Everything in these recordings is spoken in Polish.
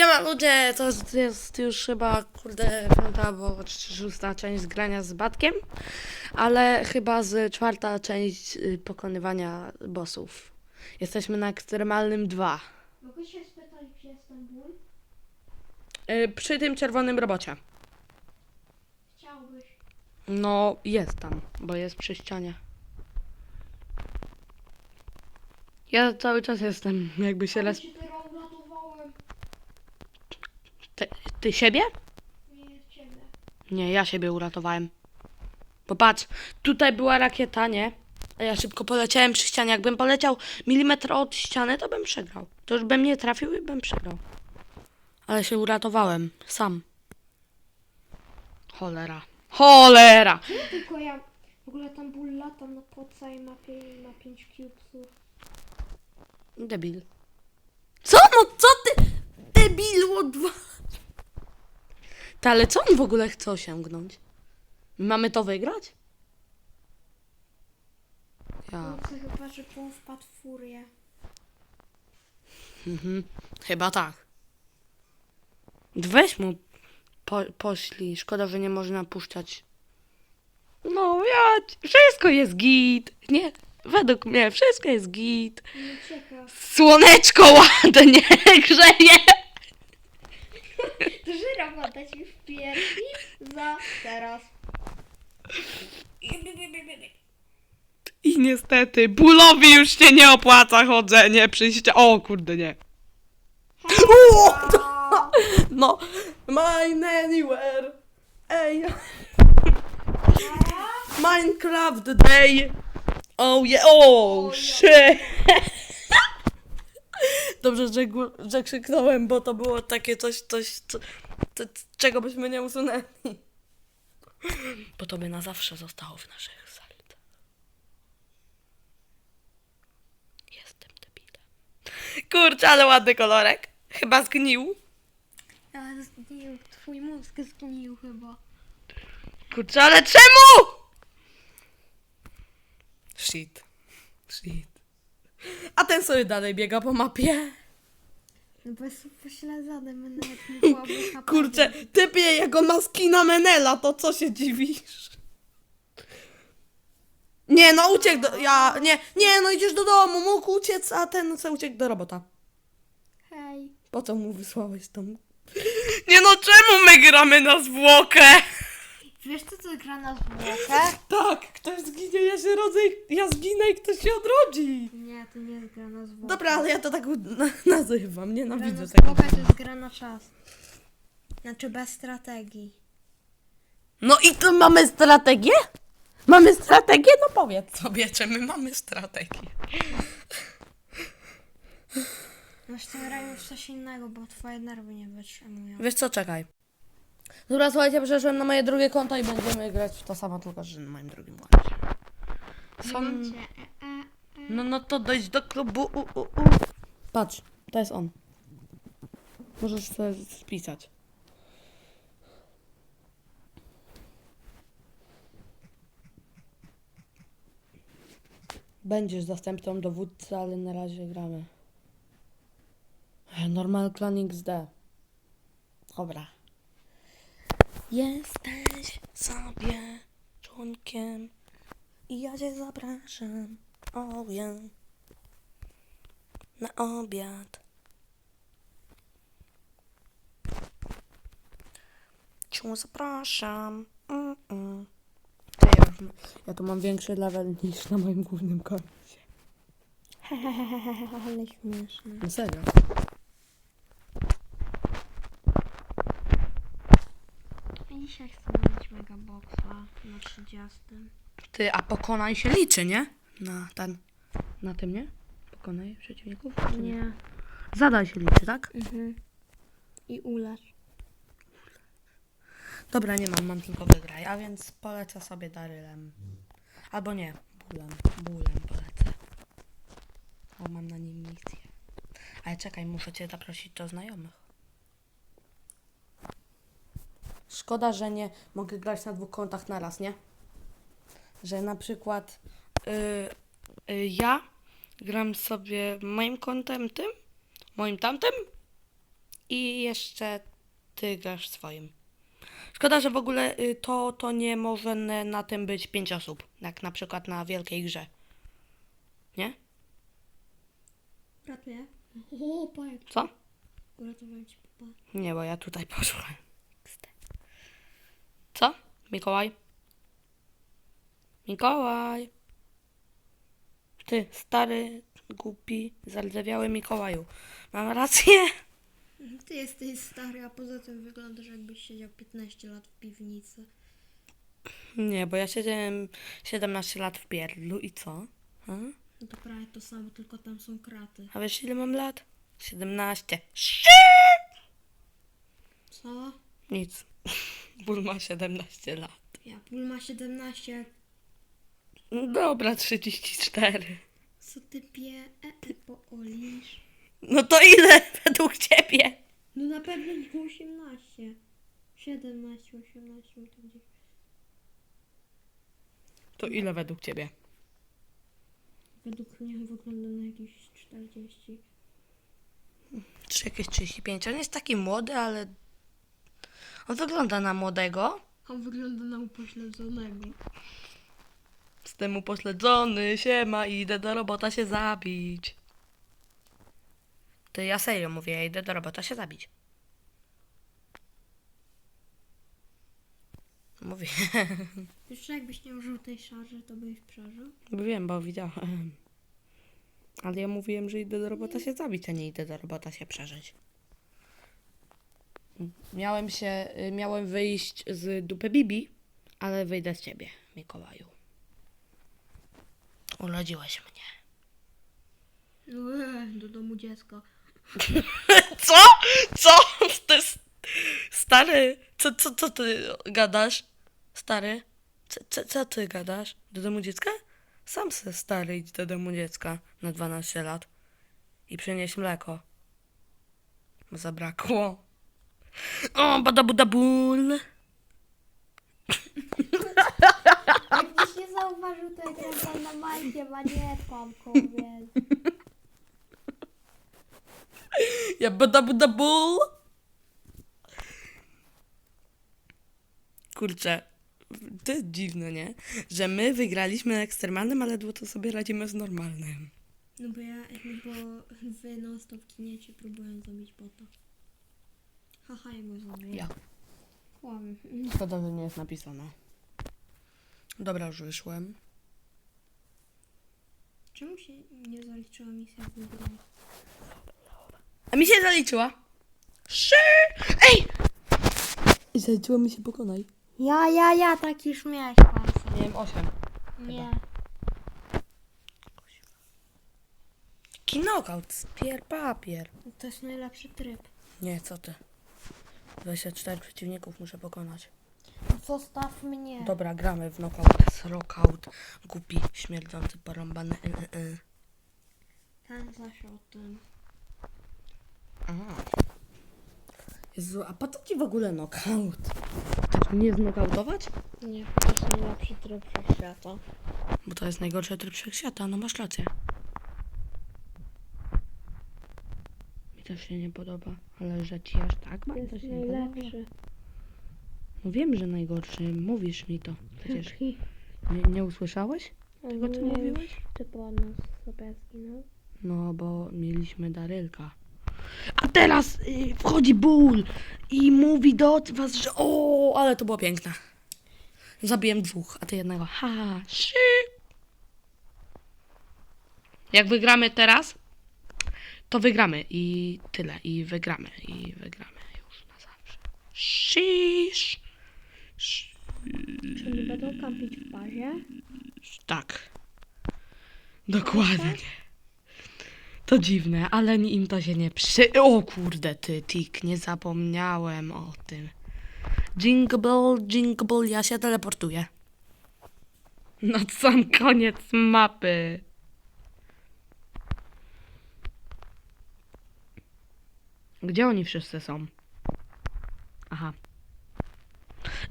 Siema ludzie, to jest- jest już chyba, kurde, piąta albo szósta część grania z Batkiem, ale chyba z czwarta część y, pokonywania bossów. Jesteśmy na ekstremalnym 2. Mogę się spytać, gdzie jest ten ból? Y, przy tym czerwonym robocie. Chciałbyś. No, jest tam, bo jest przy ścianie. Ja cały czas jestem, jakby się uratowałem. Ty, ty siebie? Nie jest ciebie. Nie, ja siebie uratowałem. Popatrz, tutaj była rakieta, nie? A ja szybko poleciałem przy ścianie. Jakbym poleciał milimetr od ściany, to bym przegrał. To już bym nie trafił i bym przegrał. Ale się uratowałem. Sam. Cholera. Cholera! Nie tylko ja. W ogóle tam ból latam na po całej mapie i ma 5 cubesów. Debil. Co? No co ty? Ty, ale co on w ogóle chce osiągnąć? Mamy to wygrać? Ja. No to chyba, że wpadł w furię. Mhm. Chyba tak. Weź mu po, poślij. Szkoda, że nie można puszczać. No, ja. Wszystko jest git. Nie. Według mnie wszystko jest git. Słoneczko ładnie grzeje. W piersi za teraz. I niestety, bólowi już się nie opłaca chodzenie przy ście... O kurde, nie. No, mine anywhere. Ej. Minecraft day. Oh yeah, oh shit. Dobrze, że, że krzyknąłem, bo to było takie coś, coś, co, co, czego byśmy nie usunęli. Bo to by na zawsze zostało w naszych sercach. Jestem debilem. Kurczę, ale ładny kolorek. Chyba zgnił. Ale zgnił, twój mózg zgnił chyba. Kurczę, ale czemu? Shit. Shit. A ten sobie dalej biega po mapie. No bo jest pośledzony, my nawet nie byłoby HP. Kurczę, typie jego maski na Menela, to co się dziwisz? Nie, no uciekł do... Ja... Nie, nie, no idziesz do domu, mógł uciec, a ten co uciekł do robota. Hej. Po co mu wysłałeś tam? Nie no, czemu my gramy na zwłokę? Wiesz co to gra na zwłokę? Tak, ktoś zginie, ja się rodzę, i- ja zginę i ktoś się odrodzi. Nie, to nie jest gra na zwłokę. Dobra, ale ja to tak u- na, nazywam, Gra nienawidzę na tego. zwłokę to jest gra na czas. Znaczy bez strategii. No i to mamy strategię? Mamy strategię? No powiedz sobie, czy my mamy strategię. Masz tym w coś innego, bo twoje nerwy nie wytrzymują. Wiesz co, czekaj. Dobra, słuchajcie, przeszłem na moje drugie konto i będziemy grać w to samo, tylko że na moim drugim koncie. Są... Cię, e, e. No, no to dojdź do klubu. U, u, u. Patrz, to jest on. Możesz sobie spisać. Będziesz zastępcą dowódcy, ale na razie gramy. E, Normal Clan XD. Dobra. Jesteś sobie członkiem i ja cię zapraszam. Oh yeah. Na obiad. Cię zapraszam. Mm -mm. Ja, ja tu mam większy level niż na moim głównym koncie. Ale śmieszne. No serio. Dzisiaj chcę megaboxa na 30. Ty, a pokonaj się liczy, nie? Na ten. Na tym, nie? Pokonaj przeciwników? czy Nie. Zadaj się liczy, tak? Mhm. I ulecz. Dobra, nie mam, mam tylko wygraj, a więc polecę sobie Darylem. Albo nie, bólem, bólem polecę. Bo mam na nim misję. Ale czekaj, muszę cię zaprosić do znajomych. Szkoda, że nie mogę grać na dwóch kontach naraz, nie? Że na przykład y, y, ja gram sobie moim kontem tym, moim tamtym i jeszcze ty grasz swoim. Szkoda, że w ogóle y, to, to nie może na tym być pięć osób, jak na przykład na wielkiej grze. Nie? O, pajek. Co? Uratowałem ci papa. Nie, bo ja tutaj poszłem. Co? Mikołaj? Mikołaj! Ty, stary, głupi, zardzewiały Mikołaju. Mam rację? Ty jesteś stary, a poza tym wyglądasz jakbyś siedział 15 lat w piwnicy. Nie, bo ja siedziałem 17 lat w pierdlu i co? Hmm? No to prawie to samo, tylko tam są kraty. A wiesz ile mam lat? 17. Co? Nic. Ból ma 17 lat. Ja, Pól ma 17. Dobra, 34. Co ty pie... E, e, poolisz? No to ile według ciebie? No na pewno nie 18. 17, 18, no to gdzieś. To ile według ciebie? Według mnie wygląda na jakieś 40. Czy jakieś 35? On jest taki młody, ale... On wygląda na młodego. On wygląda na upośledzonego. Jestem upośledzony, siema, idę do robota się zabić. To ja serio mówię, ja idę do robota się zabić. Mówię, Jeszcze jakbyś nie użył tej szarży, to byś przeżył. wiem, bo widziałem. Ale ja mówiłem, że idę do robota się zabić, a nie idę do robota się przeżyć. Miałem się, y, miałem wyjść z dupy Bibi, ale wyjdę z ciebie, Mikołaju. Urodziłeś mnie. Do domu dziecka. Co? Co? Ty stary, co, co, co ty gadasz? Stary, co, co, co ty gadasz? Do domu dziecka? Sam se stary idź do domu dziecka na 12 lat i przynieś mleko. Bo zabrakło. O, badabudabul. Jakbyś nie zauważył, to ja gram na majcie manierką, więc... Ja badabudabul. Kurczę, to jest dziwne, nie? Że my wygraliśmy na ekstremalnym, ale ledwo to sobie radzimy z normalnym. No bo ja, bo wy non stop kiniecie, próbuję zabić bota. Haha, ja go zabiję. Ja. Kłam. Szkoda, że nie jest napisane. Dobra, już wyszłem. Czemu się nie zaliczyła misja w grę? A mi się zaliczyła. Szy! Ej! Zaliczyło mi się pokonaj. Ja, ja, ja, tak już miałeś pan. Miałem 8. Nie. Knockout, spier papier. To jest najlepszy tryb. Nie, co ty. 24 przeciwników muszę pokonać. Zostaw mnie. Dobra, gramy w knockout. Rockout. Głupi, śmierdzący, porąbany. Ten zaś o tym. Aha. Jezu, a po co ci w ogóle knockout? Tak nie znokautować? Nie, to jest najlepszy tryb wszechświata. Bo to jest najgorszy tryb wszechświata, no masz rację. Też się nie podoba, ale że ci aż tak ma, to się nie podoba. No wiem, że najgorszy, mówisz mi to. Przecież nie, nie usłyszałeś? Tego co mówiłeś? Ty po nas sobie zginął. No, bo mieliśmy Darylka. A teraz y, wchodzi ból i mówi do was, że o, ale to było piękne. Zabiłem dwóch, a ty jednego. Ha, szy. Jak wygramy teraz, to wygramy i tyle. I wygramy, i wygramy już na zawsze. Shish. Czy nie będą kampić w bazie? Tak. Dokładnie. To dziwne, ale im to się nie przy... O kurde, ty, tik, nie zapomniałem o tym. Jingle bell, jingle bell, ja się teleportuję. Na sam koniec mapy. Gdzie oni wszyscy są? Aha.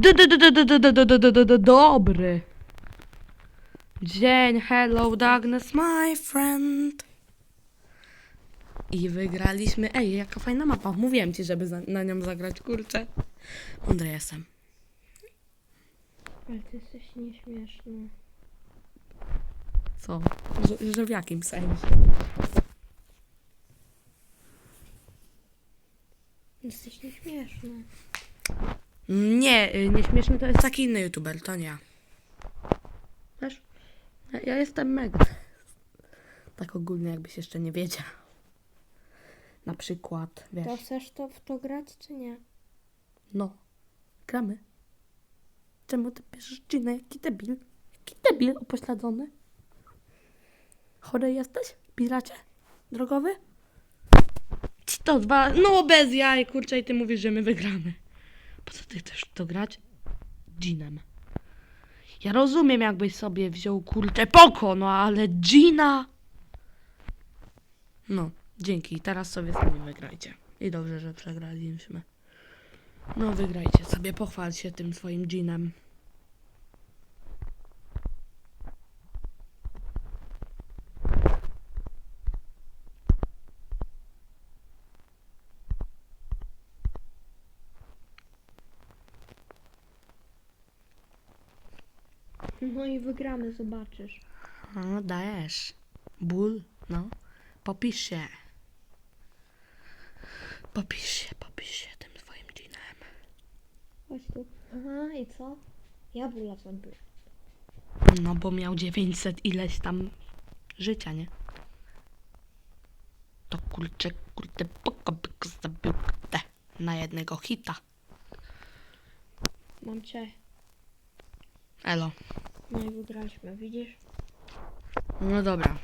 D- d- d- d- d- d- d- d- d- d- d- Dobry. Dzień, hello darkness, my friend. I wygraliśmy. Ej, jaka fajna mapa. Mówiłem ci, żeby za, na nią zagrać, kurczę. Mądry jestem. Ale ty jesteś nieśmieszny. Co? Że, że w jakim sensie? Jesteś nieśmieszny. Nie, y, nieśmieszny to jest taki inny youtuber, to nie ja. Wiesz? Ja, ja jestem mega. Tak ogólnie, jakbyś jeszcze nie wiedział. Na przykład, wiesz. To chcesz to w to grać, czy nie? No, gramy. Czemu ty piszesz Gina? Jaki debil? Jaki debil upośledzony? Chory jesteś? Piracie? Drogowy? Ci to dwa... No bez jaj, kurczę, i ty mówisz, że my wygramy. Po co ty chcesz to grać? Ginem. Ja rozumiem, jakbyś sobie wziął kurczę poko, no ale Gina... No, dzięki. Teraz sobie sami wygrajcie. I dobrze, że przegraliśmy. No wygrajcie sobie, pochwal się tym swoim dżinem. No i wygramy, zobaczysz. No dajesz. Ból, no. Popisz się. Popisz się, popisz się tym swoim dżinem. Chodź tu. Aha, i co? Ja bóla sobie. No bo miał 900 ileś tam życia, nie? To kurczę, kurde, poko by go zabił kurde, na jednego hita. Mam cię. Elo. No i wygraliśmy, widzisz? No dobra.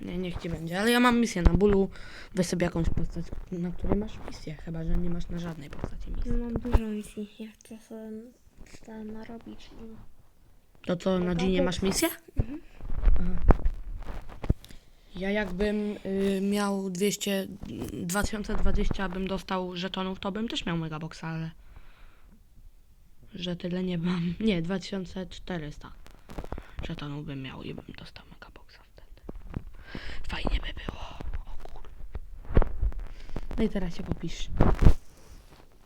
Nie, niech ci będzie. Ale ja mam misję na bólu. Weź sobie jakąś postać, na której masz misję. Chyba, że nie masz na żadnej postaci misji. Mam dużo misji. Ja chcę sobie sobie narobić. To co, na Ginie masz misję? Aha. Ja jakbym y, miał 200, 2020 bym dostał żetonów, to bym też miał megaboxa, ale że tyle nie mam. Nie, 2400 żetonów bym miał i bym dostał megaboxa wtedy. Fajnie by było. O kur... No i teraz się popisz.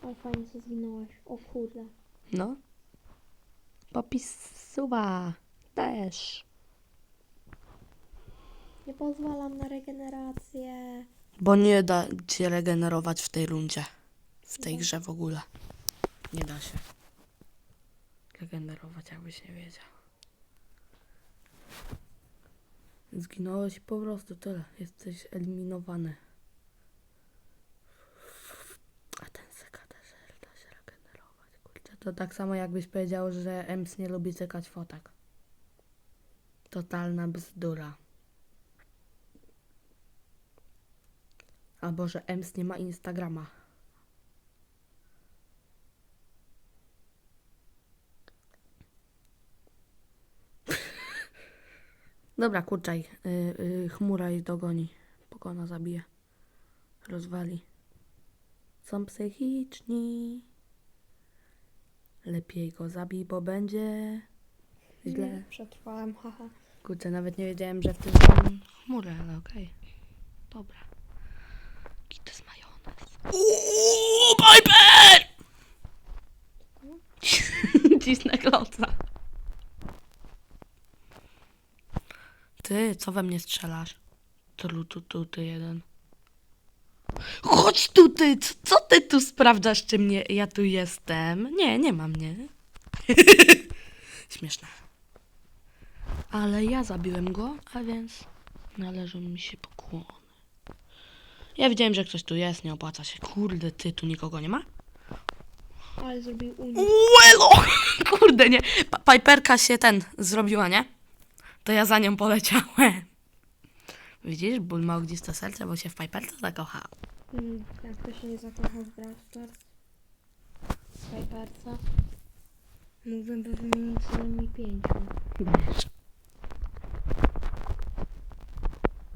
Ale fajnie się zwinąłeś. O kurde. No. Popisuwa. Też. Nie pozwalam na regenerację. Bo nie da się regenerować w tej rundzie. W tej grze w ogóle. Nie da się. Regenerować, jakbyś nie wiedział. Zginąłeś po prostu tyle. Jesteś eliminowany. A ten sekaderzer da się regenerować. Kurczę, to tak samo jakbyś powiedział, że Ems nie lubi cykać fotek. Totalna bzdura. Albo że Ems nie ma Instagrama. Dobra, kurczaj. Y, y, chmura ich dogoni. Pokona zabije. Rozwali. Są psychiczni. Lepiej go zabij, bo będzie źle. Nie, Przetrwałem, haha. Kurczę, nawet nie wiedziałem, że w tym są chmury, ale okej. Dobra. Jaki to jest majonez? Uuuu, Piper! Cisnę kloca. Ty, co we mnie strzelasz? Tu, tu, tu, ty jeden. Chodź tu, ty! Co, co ty tu sprawdzasz, czy mnie, ja tu jestem? Nie, nie ma mnie. Śmieszne. Ale ja zabiłem go, a więc należą mi się pokłony. Ja widziałem, że ktoś tu jest, nie opłaca się. Kurde, ty, tu nikogo nie ma? Ale zrobił unik. Uelo! Kurde, nie. Pa Piperka się ten zrobiła, nie? To ja za nią poleciałem. Widzisz, ból ma ogniste serce, bo się w Piperce zakochał. Mm, jak to się nie zakochał w Brawl Stars? Piperca? Mógłbym by wymienić co najmniej pięciu. Dajesz.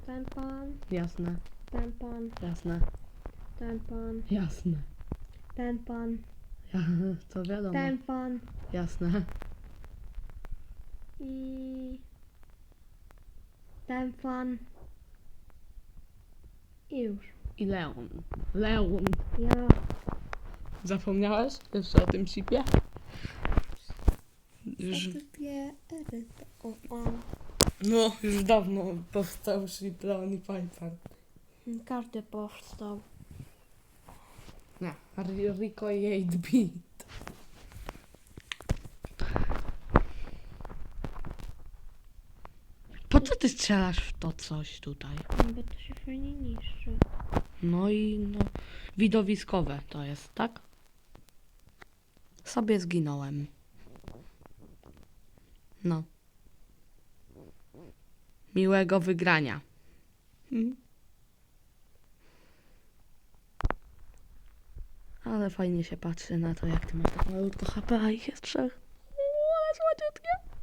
Ten pan, Jasne, ten pan, jasne, ten pan, jasne. ten pan, Ja, to wiadomo. ten pan Jasne. i ten pan i już. i Leon. Leon. Ja. Zapomniałaś jeszcze o tym chipie? Już. O, o. no, już dawno powstał chip Leon i Piper. Każdy powstał. Nie, Rico i 8-bit. Po co ty strzelasz w to coś tutaj? Bo to się fajnie niszczy. No i no, widowiskowe to jest, tak? Sobie zginąłem. No. Miłego wygrania. Mm. Ale fajnie się patrzy na to, jak ty masz tak malutko HP, a ich jest trzech. Uuu, ale słodziutkie.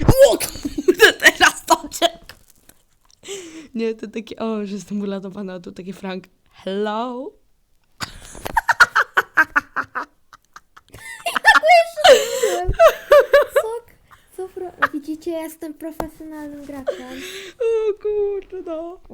O kurde, teraz to uciekł. Nie, to takie, o, że jestem uratowana, a tu taki Frank. Hello? Co? Co pro... Widzicie, ja jestem profesjonalnym graczem. O kurde, no.